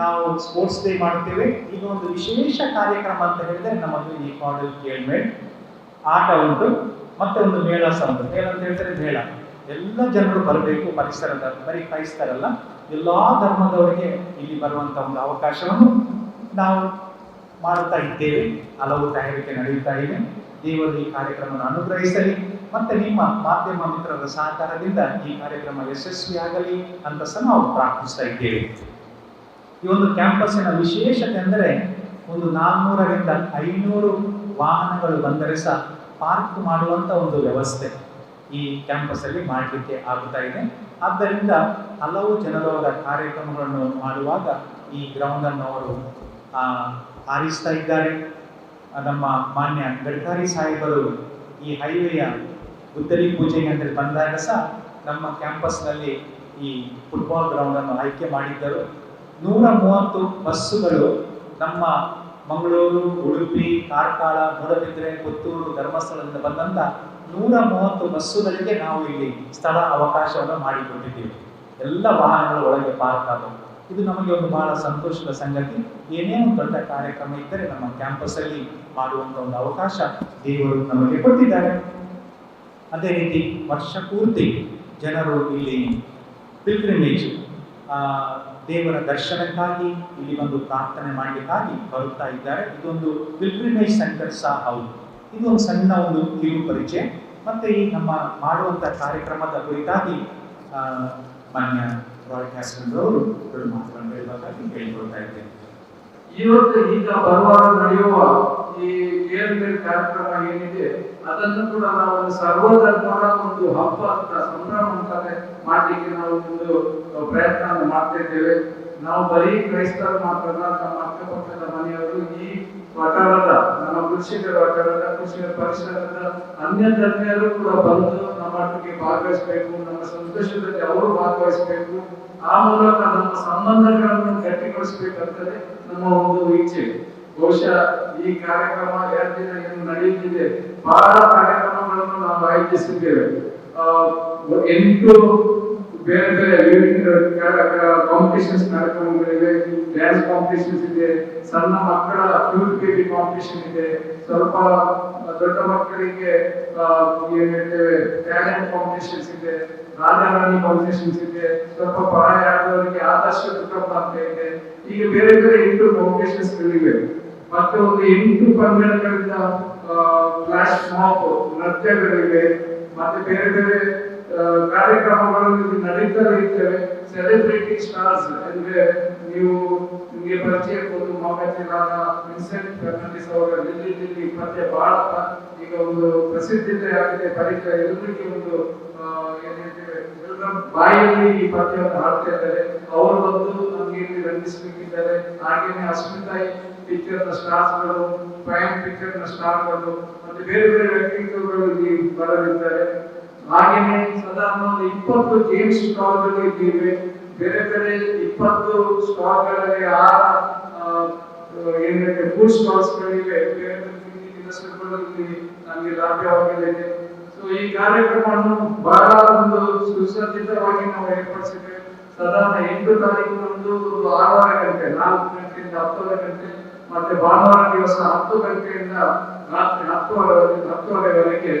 ನಾವು sports day ಮಾಡ್ತೇವೆ ಈಗ ಒಂದು ವಿಶೇಷ ಕಾರ್ಯಕ್ರಮ ಅಂತ ಹೇಳಿದ್ರೆ ನಮ್ಮದು ಈ ಕಾಡಲ್ ಕೇಳ್ಮೆಂಟ್ ಆಟ ಉಂಟು, ಮತ್ತೆ ಒಂದು ಮೇಳ ಸಂತ ಮೇಳ ಅಂತ ಹೇಳಿದ್ರೆ ಮೇಳ. ಎಲ್ಲ ಜನರು ಬರಬೇಕು, ಪರಿಸರದ ಬರೀ ಕ್ರೈಸ್ತರಲ್ಲ. ಎಲ್ಲಾ ಧರ್ಮದವರಿಗೆ ಇಲ್ಲಿ ಬರುವಂತ ಒಂದು ಅವಕಾಶವನ್ನು ನಾವು ಮಾಡುತ್ತಾ ಇದ್ದೇವೆ. ಹಲವು ತಯಾರಿಕೆ ನಡೆಯುತ್ತಾ ಇದೆ. ದೇವರು ಈ ಕಾರ್ಯಕ್ರಮವನ್ನು ಅನುಗ್ರಹಿಸಲಿ. ಮತ್ತೆ ನಿಮ್ಮ ಮಾಧ್ಯಮ ಮಿತ್ರರ ಸಹಕಾರದಿಂದ ಈ ಕಾರ್ಯಕ್ರಮ ಯಶಸ್ವಿಯಾಗಲಿ ಅಂತ ಸಹ ನಾವು ಪ್ರಾರ್ಥಿಸ್ತಾ ಇದ್ದೇವೆ. ಈ ಒಂದು ಕ್ಯಾಂಪಸ್ಸಿನ ವಿಶೇಷತೆ ಅಂದರೆ ಒಂದು ನಾನ್ನೂರರಿಂದ ಐನೂರು ವಾಹನಗಳು ಬಂದರೆ ಸಹ ಪಾರ್ಕ್ ಮಾಡುವಂತ ಒಂದು ವ್ಯವಸ್ಥೆ ಈ ಕ್ಯಾಂಪಸ್ ಅಲ್ಲಿ ಮಾಡಲಿಕ್ಕೆ ಆಗುತ್ತಾ ಇದೆ. ಆದ್ದರಿಂದ ಹಲವು ಜನರವರ ಕಾರ್ಯಕ್ರಮಗಳನ್ನು ಮಾಡುವಾಗ ಈ ಗ್ರೌಂಡ್ ಅನ್ನು ಅವರು ಆರಿಸ್ತಾ ಇದ್ದಾರೆ. ನಮ್ಮ ಮಾನ್ಯ ಗಡ್ಕರಿ ಸಾಹೇಬರು ಈ ಹೈವೇಯ ಗುದ್ದಲಿ ಪೂಜೆಗೆ ಅಂತ ಬಂದಾಗ ಸಹ ನಮ್ಮ ಕ್ಯಾಂಪಸ್ನಲ್ಲಿ ಈ ಫುಟ್ಬಾಲ್ ಗ್ರೌಂಡ್ ಅನ್ನು ಆಯ್ಕೆ ಮಾಡಿದ್ದರು. ನೂರ ಮೂವತ್ತು ಬಸ್ಸುಗಳು ನಮ್ಮ ಮಂಗಳೂರು, ಉಡುಪಿ, ಕಾರ್ಕಳ, ಮೂಡಬಿದ್ರೆ, ಪುತ್ತೂರು ಧರ್ಮಸ್ಥಳದಿಂದ ಬಂದಂತ ನೂರ ಮೂವತ್ತು ಬಸ್ಸುಗಳಿಗೆ ನಾವು ಇಲ್ಲಿ ಸ್ಥಳ ಅವಕಾಶವನ್ನು ಮಾಡಿಕೊಟ್ಟಿದ್ದೀವಿ. ಎಲ್ಲ ವಾಹನಗಳು ಒಳಗೆ ಪಾರ್ಕ್ ಆದವು ಇದು ನಮಗೆ ಒಂದು ಬಹಳ ಸಂತೋಷದ ಸಂಗತಿ. ಏನೇ ಒಂದು ದೊಡ್ಡ ಕಾರ್ಯಕ್ರಮ ಇದ್ದರೆ ನಮ್ಮ ಕ್ಯಾಂಪಸ್ ಅಲ್ಲಿ ಮಾಡುವಂತ ಒಂದು ಅವಕಾಶ ದೇವರು ನಮಗೆ ಕೊಟ್ಟಿದ್ದಾರೆ. ಅದೇ ರೀತಿ ವರ್ಷ ಪೂರ್ತಿ ಜನರು ಇಲ್ಲಿ ಪಿಲ್ಗ್ರಿಮೇಜ್ ದೇವರ ದರ್ಶನಕ್ಕಾಗಿ ಇಲ್ಲಿ ಬಂದು ಪ್ರಾರ್ಥನೆ ಮಾಡಲಿಕ್ಕಾಗಿ ಬರುತ್ತಾ ಇದ್ದಾರೆ. ಇದೊಂದು ಪಿಲ್ಗ್ರಿಮೇಜ್ ಸೆಂಟರ್ ಸಹ ಹೌದು. ಇದು ಒಂದು ಸಣ್ಣ ಒಂದು ಕಿರು ಪರಿಚಯ. ಮತ್ತೆ ಈ ನಮ್ಮ ಮಾಡುವಂತ ಕಾರ್ಯಕ್ರಮದ ಕುರಿತಾಗಿ ಮಾನ್ಯ ಎರಡು ಮಾತುಗಳನ್ನು ಕೇಳಿಕೊಳ್ತಾ ಇದ್ದೇನೆ. ಇವತ್ತು ಈಗ ಬರುವಾಗ ನಡೆಯುವ ಈ ಕೇಳ್ಬೇಲ್ ಕಾರ್ಯಕ್ರಮ ಏನಿದೆ, ಅದನ್ನು ಕೂಡ ನಾವು ಸರ್ವಧರ್ಮದ ಒಂದು ಹಬ್ಬ ಅಂತ ಸಂಭ್ರಮ ಅಂತಾನೆ ಮಾಡ್ಲಿಕ್ಕೆ ನಾವು ಒಂದು ಇದ್ದೇವೆ ನಾವು ಬರೀ ಕ್ರೈಸ್ತರು ಮಾತ್ರ ನಮ್ಮ ಅಕ್ಕಪಕ್ಕದ ಮನೆಯವರು ಈ ವಠಾರದ, ನಮ್ಮ ಕೃಷಿಕರ ವಠಾರದ ಕೃಷಿಕರ ಪರಿಸರದ ಅನ್ಯ ಧರ್ಮೀಯರು ಕೂಡ ಬಂದು ನಮ್ಮೊಟ್ಟಿಗೆ ಭಾಗವಹಿಸಬೇಕು, ನಮ್ಮ ಸಂತೋಷದಲ್ಲಿ ಅವರು ಭಾಗವಹಿಸಬೇಕು. ಆ ಮೂಲಕ ನಮ್ಮ ಸಂಬಂಧಗಳನ್ನು ಗಟ್ಟಿಗೊಳಿಸಬೇಕಂತಲೇ ನಮ್ಮ ಒಂದು ಇಚ್ಛೆ. ಬಹುಶಃ ಈ ಕಾರ್ಯಕ್ರಮ ಎರಡು ದಿನ ಏನು ನಡೆಯುತ್ತಿದೆ. ಬಹಳ ಕಾರ್ಯಕ್ರಮಗಳನ್ನು ನಾವು ಆಯೋಜಿಸಿದ್ದೇವೆ. ಎಂಟು ಬೇರೆ ಬೇರೆ ಕಾಂಪಿಟೇಷನ್ಸ್ ಕಾರ್ಯಕ್ರಮಗಳಿವೆ ಡ್ಯಾನ್ಸ್ ಕಾಂಪಿಟೇಷನ್ಸ್ ಇದೆ. ಸಣ್ಣ ಮಕ್ಕಳ ಬೇಬಿ ಕಾಂಪಿಟೇಷನ್ ಇದೆ. ಸ್ವಲ್ಪ ದೊಡ್ಡ ಮಕ್ಕಳಿಗೆ ಏನ್ ಹೇಳ್ತೇವೆ ಟ್ಯಾಲೆಂಟ್ ಕಾಂಪಿಟೇಷನ್ಸ್ ಇದೆ. ರಾಜಾರಾಣಿ ಕಾಂಪಿಟೇಷನ್ಸ್ ಇದೆ. ಸ್ವಲ್ಪ ಪ್ರಾಯ ಆದವರಿಗೆ ಆದರ್ಶ ಕುಟುಂಬ ಅಂತ ಇದೆ. ಈಗ ಬೇರೆ ಬೇರೆ ಎಂಟು ಕಾಂಪಿಟೇಷನ್ಸ್ ಗಳಿವೆ. ಮತ್ತೆ ಒಂದು ಎಂಟು ಪಂದ್ಯಗಳಿಂದ ಫ್ಲಾಶ್ ಮಾಪ್ ನೃತ್ಯಗಳಿವೆ. ಮತ್ತೆ ಬೇರೆ ಬೇರೆ ಆ, ಕಾರ್ಯಕ್ರಮಗಳು ಇಲ್ಲಿ ನಡೀತಾ ಇರ್ತವೆ. ಸೆಲೆಬ್ರಿಟಿ ಸ್ಟಾರ್ಸ್ ಅಂದ್ರೆ ನೀವು ನಿಮಗೆ ಪರಿಚಯ ಕೊಟ್ಟು ಮೊಹಮ್ಮದ್ ವಿನ್ಸೆಂಟ್ ಫರ್ನಾಂಡಿಸ್ ಅವರ ಲಿಲ್ಲಿ ಲಿಲ್ಲಿ ಪದ್ಯ ಬಹಳ ಈಗ ಒಂದು ಪ್ರಸಿದ್ಧತೆ ಆಗಿದೆ. ಪರಿಚಯ ಎಲ್ಲರಿಗೆ ಒಂದು ಬಾಯಲ್ಲಿ ಈ ಪದ್ಯವನ್ನು ಹಾಡ್ತಾ ಇದ್ದಾರೆ. ಅವರು ಬಂದು ನಮ್ಗೆ ಇಲ್ಲಿ ರಂಜಿಸಬೇಕಿದ್ದಾರೆ. ಹಾಗೇನೆ ಅಸ್ಮಿತಾಯಿ ಪಿಕ್ಚರ್ನ ಸ್ಟಾರ್ಸ್ಗಳು ಪ್ರೈಮ್ ಪಿಕ್ಚರ್ನ ಸ್ಟಾರ್ಗಳು ಮತ್ತೆ ಬೇರೆ ಬೇರೆ ವ್ಯಕ್ತಿತ್ವಗಳು ಇಲ್ಲಿ ಬರಲಿದ್ದಾರೆ. ಹಾಗೇನೆ ಸಾಧಾರಣ ಒಂದು ಇಪ್ಪತ್ತು ಸ್ಟಾಲ್ ಸ್ಟಾಲ್ಗಳು ಇದ್ದೇವೆ ಬೇರೆ ಬೇರೆ ಇಪ್ಪತ್ತು ಸ್ಟಾಲ್ಗಳಲ್ಲಿ ಆ ಏನಂದ್ರೆ ಫುಡ್ ಸ್ಟಾಲ್ಸ್ ಗಳಿವೆ. ಬೇರೆ ನಮಗೆ ಲಭ್ಯವಾಗಲಿದೆ. ಸೊ ಈ ಕಾರ್ಯಕ್ರಮವನ್ನು ಬಹಳ ಒಂದು ಸುಸಜ್ಜಿತವಾಗಿ ನಾವು ಏರ್ಪಡಿಸಿದ್ದೇವೆ. ಸಾಧಾರಣ ಎಂಟು ತಾರೀಕಿನಂದು ಆರೂವರೆ ಗಂಟೆ, ನಾಲ್ಕು ಗಂಟೆಯಿಂದ ಹತ್ತೂವರೆ ಗಂಟೆ, ಮತ್ತೆ ಭಾನುವಾರ ದಿವಸ ಹತ್ತು ಗಂಟೆಯಿಂದ ರಾತ್ರಿ ಹತ್ತುವರೆ, ಹತ್ತುವರೆವರೆಗೆ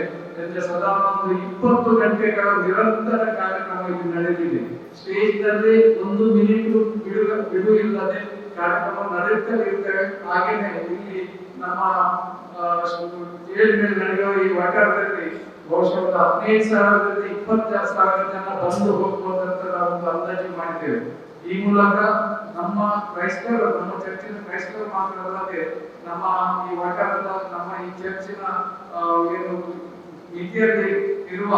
ಅಂದ್ರೆ ಸದಾ ಒಂದು ಇಪ್ಪತ್ತು ಗಂಟೆಗಳ ನಿರಂತರ ಕಾರ್ಯಕ್ರಮ ಇಲ್ಲಿ ನಡೆದಿದೆ. ಸ್ಟೇಜ್ನಲ್ಲಿ ಒಂದು ಮಿನಿಟ್ ಬಿಡು ಇಲ್ಲದೆ ಕಾರ್ಯಕ್ರಮ ನಡೆಯುತ್ತಲೇ ಇರ್ತೇವೆ ಹಾಗೇನೆ ಇಲ್ಲಿ ನಮ್ಮ ಏಳು ಮೇಲೆ ನಡೆಯುವ ಈ ವಠಾರದಲ್ಲಿ ಬಹುಶಃ ಒಂದು ಹದಿನೈದು ಸಾವಿರದಿಂದ ಇಪ್ಪತ್ತಾರು ಸಾವಿರ ಜನ ಬಂದು ಹೋಗ್ಬೋದಂತ ನಾವು ಒಂದು ಅಂದಾಜು ಮಾಡಿದ್ದೇವೆ. ಈ ಮೂಲಕ ನಮ್ಮ ಕ್ರೈಸ್ತರು, ನಮ್ಮ ಚರ್ಚಿನ ಕ್ರೈಸ್ತರು ಮಾತ್ರ ಅಲ್ಲದೆ ನಮ್ಮ ಈ ವಠಾರದ, ನಮ್ಮ ಈ ಚರ್ಚಿನ ಏನು ಮಿತಿಯಲ್ಲಿ ಇರುವ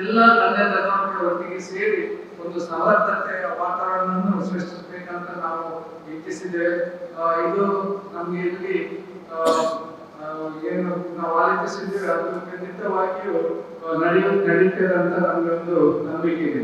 ಎಲ್ಲ ತಂದೆ ಧರ್ಮಗಳ ಒಟ್ಟಿಗೆ ಸೇರಿ ಒಂದು ಸಮರ್ಥತೆಯ ವಾತಾವರಣವನ್ನು ಸೃಷ್ಟಿಸಬೇಕಂತ ನಾವು ಇಚ್ಛಿಸಿದ್ದೇವೆ ಇದು ನಮ್ಗೆ ಇಲ್ಲಿ ಏನು ನಾವು ಆಲೋಚಿಸಿದ್ದೇವೆ, ಅದು ಖಂಡಿತವಾಗಿಯೂ ನಡೆಯುತ್ತೆ ನಡೆಯು ನಡೀತದೆ ಅಂತ ನಮಗೊಂದು ಒಂದು ನಂಬಿಕೆ ಇದೆ.